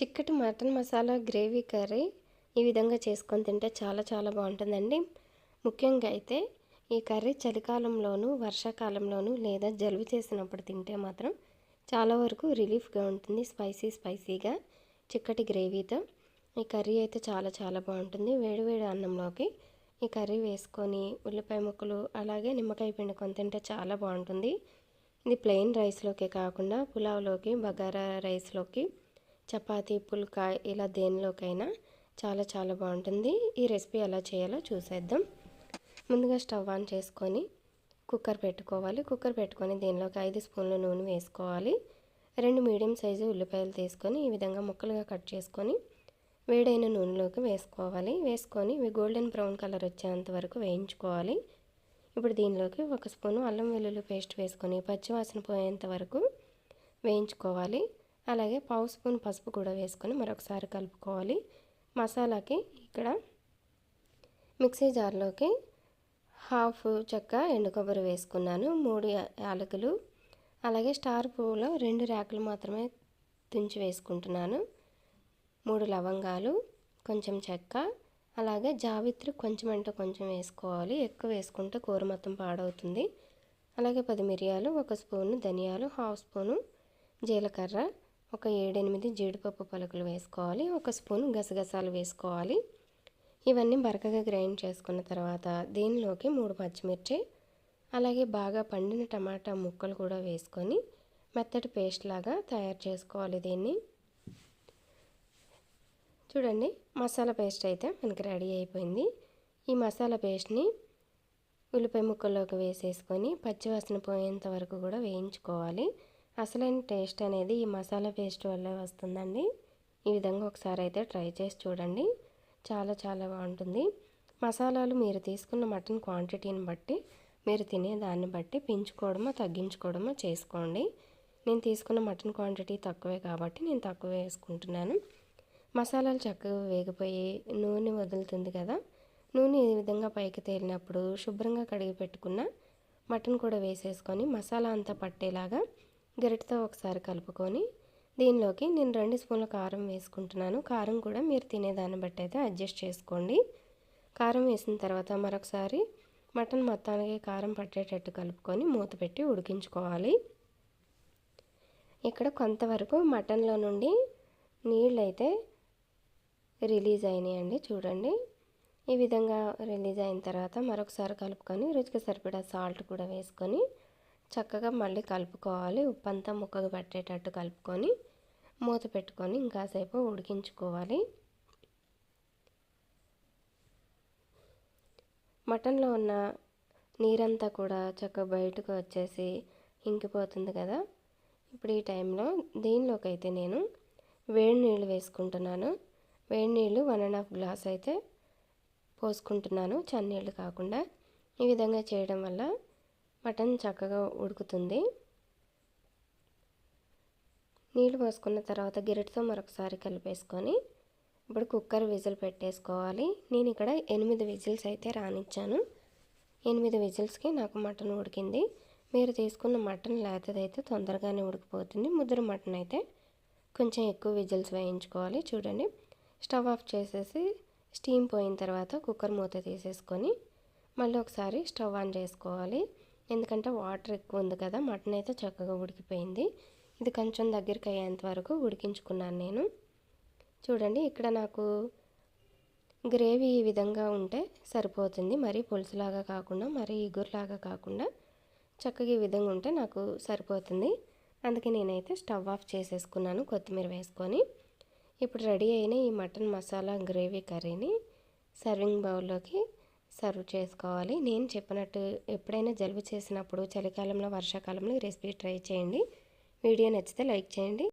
చిక్కటి mutton masala gravy curry ఈ విధంగా చేసుకొని తింటే చాలా చాలా బాగుంటుందండి. ముఖ్యంగా అయితే ఈ కర్రీ చలికాలంలోనూ వర్షాకాలంలోనూ లేదా జలుబు చేసినప్పుడు తింటే మాత్రం చాలా వరకు రిలీఫ్గా ఉంటుంది స్పైసీ స్పైసీగా చిక్కటి గ్రేవీతో. ఈ కర్రీ అయితే చాలా చాలా బాగుంటుంది. వేడివేడి అన్నంలోకి ఈ కర్రీ వేసుకొని ఉల్లిపాయ ముక్కలు అలాగే నిమ్మకాయ పిండుకొని తింటే చాలా బాగుంటుంది. ఇది ప్లెయిన్ రైస్లోకే కాకుండా పులావ్లోకి బగారా రైస్లోకి చపాతీ పుల్కా ఇలా దేనిలోకైనా చాలా చాలా బాగుంటుంది. ఈ రెసిపీ ఎలా చేయాలో చూసేద్దాం. ముందుగా స్టవ్ ఆన్ చేసుకొని కుక్కర్ పెట్టుకోవాలి. కుక్కర్ పెట్టుకొని దీనిలోకి ఐదు స్పూన్ల నూనె వేసుకోవాలి. రెండు మీడియం సైజు ఉల్లిపాయలు తీసుకొని ఈ విధంగా ముక్కలుగా కట్ చేసుకొని వేడైన నూనెలోకి వేసుకోవాలి. వేసుకొని ఇవి గోల్డెన్ బ్రౌన్ కలర్ వచ్చేంత వరకు వేయించుకోవాలి. ఇప్పుడు దీనిలోకి ఒక స్పూను అల్లం వెల్లుల్లి పేస్ట్ వేసుకొని పచ్చివాసన పోయేంత వరకు వేయించుకోవాలి. అలాగే పావు స్పూన్ పసుపు కూడా వేసుకొని మరొకసారి కలుపుకోవాలి. మసాలాకి ఇక్కడ మిక్సీ జార్లోకి హాఫ్ చెక్క ఎండు కొబ్బరి వేసుకున్నాను మూడు యాలకులు. అలాగే స్టార్ పువ్వులో రెండు ర్యాకులు మాత్రమే తుంచి వేసుకుంటున్నాను. మూడు లవంగాలు కొంచెం చెక్క అలాగే జావిత్రి కొంచెం అంటే కొంచెం వేసుకోవాలి. ఎక్కువ వేసుకుంటే కూర మొత్తం పాడవుతుంది. అలాగే పది మిరియాలు ఒక స్పూను ధనియాలు హాఫ్ స్పూను జీలకర్ర ఒక ఏడెనిమిది జీడిపప్పు పలుకులు వేసుకోవాలి ఒక స్పూన్ గసగసాలు వేసుకోవాలి. ఇవన్నీ బరకగా గ్రైండ్ చేసుకున్న తర్వాత దీనిలోకి మూడు పచ్చిమిర్చి అలాగే బాగా పండిన టమాటా ముక్కలు కూడా వేసుకొని మెత్తటి పేస్ట్ లాగా తయారు చేసుకోవాలి దీన్ని. చూడండి మసాలా పేస్ట్ అయితే మనకి రెడీ అయిపోయింది. ఈ మసాలా పేస్ట్ని ఉల్లిపాయ ముక్కల్లోకి వేసేసుకొని పచ్చివాసన పోయేంత వరకు కూడా వేయించుకోవాలి. అసలైన టేస్ట్ అనేది ఈ మసాలా పేస్ట్ వల్లే వస్తుందండి. ఈ విధంగా ఒకసారి అయితే ట్రై చేసి చూడండి. చాలా చాలా బాగుంటుంది. మసాలాలు మీరు తీసుకున్న మటన్ క్వాంటిటీని బట్టి మీరు తినే దాన్ని బట్టి పెంచుకోవడమో తగ్గించుకోవడమో చేసుకోండి. నేను తీసుకున్న మటన్ క్వాంటిటీ తక్కువే కాబట్టి నేను తక్కువ వేసుకుంటున్నాను. మసాలాలు చక్కగా వేగిపోయి నూనె వదులుతుంది కదా. నూనె ఈ విధంగా పైకి తేలినప్పుడు శుభ్రంగా కడిగి పెట్టుకున్న మటన్ కూడా వేసేసుకొని మసాలా అంతా పట్టేలాగా గరిటతో ఒకసారి కలుపుకొని దీనిలోకి నేను రెండు స్పూన్ల కారం వేసుకుంటున్నాను. కారం కూడా మీరు తినేదాన్ని బట్టి అయితే అడ్జస్ట్ చేసుకోండి. కారం వేసిన తర్వాత మరొకసారి మటన్ మొత్తానికి కారం పట్టేటట్టు కలుపుకొని మూత పెట్టి ఉడికించుకోవాలి. ఇక్కడ కొంతవరకు మటన్లో నుండి నీళ్ళు అయితే రిలీజ్ అయినాయండి చూడండి. ఈ విధంగా రిలీజ్ అయిన తర్వాత మరొకసారి కలుపుకొని రుచికి సరిపడా సాల్ట్ కూడా వేసుకొని చక్కగా మళ్ళీ కలుపుకోవాలి. ఉప్పు అంతా ముక్కకు పట్టేటట్టు కలుపుకొని మూత పెట్టుకొని ఇంకాసేపు ఉడికించుకోవాలి. మటన్లో ఉన్న నీరంతా కూడా చక్కగా బయటకు వచ్చేసి ఇంకిపోతుంది కదా. ఇప్పుడు ఈ టైంలో దీనిలోకి అయితే నేను వేడి నీళ్ళు వేసుకుంటున్నాను. వేడి నీళ్ళు వన్ అండ్ హాఫ్ గ్లాస్ అయితే పోసుకుంటున్నాను. చన్నీళ్ళు కాకుండా ఈ విధంగా చేయడం వల్ల మటన్ చక్కగా ఉడుకుతుంది. నీళ్ళు పోసుకున్న తర్వాత గిరిటితో మరొకసారి కలిపేసుకొని ఇప్పుడు కుక్కర్ విజిల్ పెట్టేసుకోవాలి. నేను ఇక్కడ ఎనిమిది విజిల్స్ అయితే రానిచ్చాను. ఎనిమిది విజిల్స్కి నాకు మటన్ ఉడికింది. మీరు తీసుకున్న మటన్ లేతదైతే తొందరగానే ఉడికిపోతుంది. ముద్ర మటన్ అయితే కొంచెం ఎక్కువ విజిల్స్ వేయించుకోవాలి. చూడండి స్టవ్ ఆఫ్ చేసేసి స్టీమ్ పోయిన తర్వాత కుక్కర్ మూత తీసేసుకొని మళ్ళీ ఒకసారి స్టవ్ ఆన్ చేసుకోవాలి. ఎందుకంటే వాటర్ ఎక్కువ ఉంది కదా మటన్ అయితే చక్కగా ఉడికిపోయింది. ఇది కొంచెం దగ్గరికి అయ్యేంత వరకు ఉడికించుకున్నాను నేను. చూడండి ఇక్కడ నాకు గ్రేవీ ఈ విధంగా ఉంటే సరిపోతుంది. మరీ పులుసులాగా కాకుండా మరీ ఇగురులాగా కాకుండా చక్కగా ఈ విధంగా ఉంటే నాకు సరిపోతుంది. అందుకే నేనైతే స్టవ్ ఆఫ్ చేసేసుకున్నాను కొత్తిమీర వేసుకొని. ఇప్పుడు రెడీ అయిన ఈ మటన్ మసాలా గ్రేవీ కర్రీని సర్వింగ్ బౌల్లోకి సర్వ్ చేసుకోవాలి. నేను చెప్పినట్టు ఎప్పుడైనా జలుబు చేసినప్పుడు చలికాలంలో వర్షాకాలంలో ఈ రెసిపీ ట్రై చేయండి. వీడియో నచ్చితే లైక్ చేయండి.